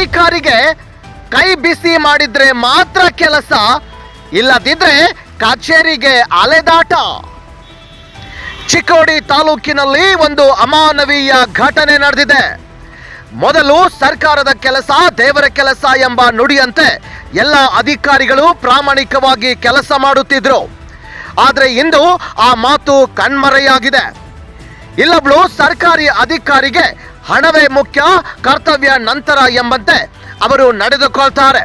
ಅಧಿಕಾರಿಗೆ ಕೈ ಬಿಸಿ ಮಾಡಿದ್ರೆ ಮಾತ್ರ ಕೆಲಸ, ಇಲ್ಲದಿದ್ರೆ ಕಚೇರಿಗೆ ಅಲೆದಾಟ. ಚಿಕ್ಕೋಡಿ ತಾಲೂಕಿನಲ್ಲಿ ಒಂದು ಅಮಾನವೀಯ ಘಟನೆ ನಡೆದಿದೆ. ಮೊದಲು ಸರ್ಕಾರದ ಕೆಲಸ, ದೇವರ ಕೆಲಸ ಎಂಬ ನುಡಿಯಂತೆ ಎಲ್ಲ ಅಧಿಕಾರಿಗಳು ಪ್ರಾಮಾಣಿಕವಾಗಿ ಕೆಲಸ ಮಾಡುತ್ತಿದ್ರು. ಆದರೆ ಇಂದು ಆ ಮಾತು ಕಣ್ಮರೆಯಾಗಿದೆ. ಇಲ್ಲೊಬ್ಳು ಸರ್ಕಾರಿ ಅಧಿಕಾರಿಗೆ ಹಣವೇ ಮುಖ್ಯ, ಕರ್ತವ್ಯ ನಂತರ ಎಂಬಂತೆ ಅವರು ನಡೆದುಕೊಳ್ತಾರೆ.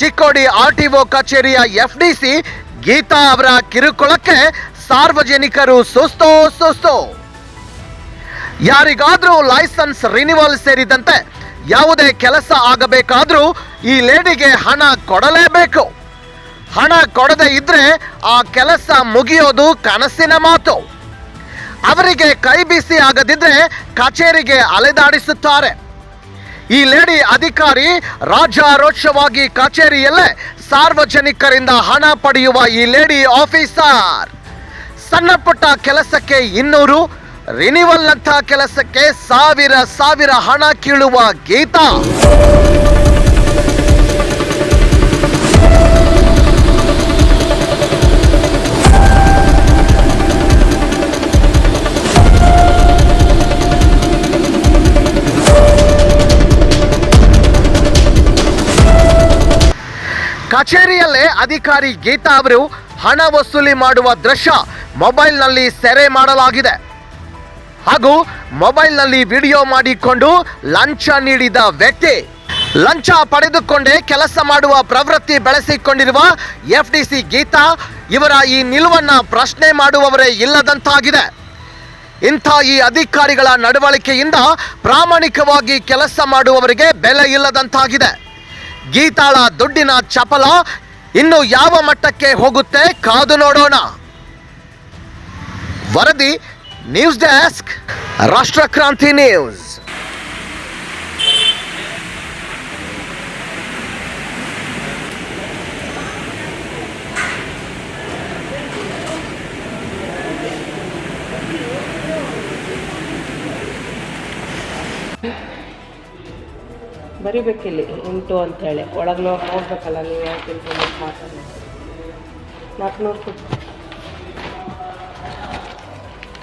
ಚಿಕ್ಕೋಡಿ ಆರ್ ಟಿ ಒ ಕಚೇರಿಯ ಎಫ್ ಡಿ ಸಿ ಗೀತಾ ಅವರ ಕಿರುಕುಳಕ್ಕೆ ಸಾರ್ವಜನಿಕರು ಸುಸ್ತೋ, ಸುಸ್ತು. ಯಾರಿಗಾದರೂ ಲೈಸೆನ್ಸ್ ರಿನಿವಲ್ ಸೇರಿದಂತೆ ಯಾವುದೇ ಕೆಲಸ ಆಗಬೇಕಾದ್ರೂ ಈ ಲೇಡಿಗೆ ಹಣ ಕೊಡಲೇಬೇಕು. ಹಣ ಕೊಡದೇ ಇದ್ರೆ ಆ ಕೆಲಸ ಮುಗಿಯೋದು ಕನಸಿನ ಮಾತು. ಅವರಿಗೆ ಕೈ ಬಿಸಿ ಆಗದಿದ್ರೆ ಕಚೇರಿಗೆ ಅಲೆದಾಡಿಸುತ್ತಾರೆ. ಈ ಲೇಡಿ ಅಧಿಕಾರಿ ರಾಜಾರೋಷವಾಗಿ ಕಚೇರಿಯಲ್ಲೇ ಸಾರ್ವಜನಿಕರಿಂದ ಹಣ ಪಡೆಯುವ ಈ ಲೇಡಿ ಆಫೀಸರ್. ಸಣ್ಣ ಪುಟ್ಟ ಕೆಲಸಕ್ಕೆ ಇನ್ನೂರು ರಿನಿವಲ್ ಅಂತ ಕೆಲಸಕ್ಕೆ ಸಾವಿರ ಸಾವಿರ ಹಣ ಕೀಳುವ ಗೀತಾ. ಕಚೇರಿಯಲ್ಲೇ ಅಧಿಕಾರಿ ಗೀತಾ ಅವರು ಹಣ ವಸೂಲಿ ಮಾಡುವ ದೃಶ್ಯ ಮೊಬೈಲ್ನಲ್ಲಿ ಸೆರೆ ಮಾಡಲಾಗಿದೆ. ಹಾಗೂ ಮೊಬೈಲ್ನಲ್ಲಿ ವಿಡಿಯೋ ಮಾಡಿಕೊಂಡು ಲಂಚ ನೀಡಿದ ವ್ಯಕ್ತಿ. ಲಂಚ ಪಡೆದುಕೊಂಡೇ ಕೆಲಸ ಮಾಡುವ ಪ್ರವೃತ್ತಿ ಬೆಳೆಸಿಕೊಂಡಿರುವ ಎಫ್ ಡಿ ಸಿ ಗೀತಾ ಇವರ ಈ ನಿಲುವನ್ನ ಪ್ರಶ್ನೆ ಮಾಡುವವರೇ ಇಲ್ಲದಂತಾಗಿದೆ. ಇಂಥ ಈ ಅಧಿಕಾರಿಗಳ ನಡವಳಿಕೆಯಿಂದ ಪ್ರಾಮಾಣಿಕವಾಗಿ ಕೆಲಸ ಮಾಡುವವರಿಗೆ ಬೆಲೆ ಇಲ್ಲದಂತಾಗಿದೆ. ಗೀತಾಳ ದುಡ್ಡಿನ ಚಪಲ ಇನ್ನು ಯಾವ ಮಟ್ಟಕ್ಕೆ ಹೋಗುತ್ತೆ ಕಾದು ನೋಡೋಣ. ವರದಿ ನ್ಯೂಸ್ ಡೆಸ್ಕ್ ರಾಷ್ಟ್ರಕ್ರಾಂತಿ ನ್ಯೂಸ್. ಬರಿಬೇಕಿಲ್ಲಿ ಇಂಟು ಅಂತೇಳಿ. ಒಳಗೆ ನೋಡಿ ನೋಡ್ಬೇಕಲ್ಲ ನೀವು ಯಾಕೆ ಮಾತಾಡಿ ನಾಲ್ಕುನೂರು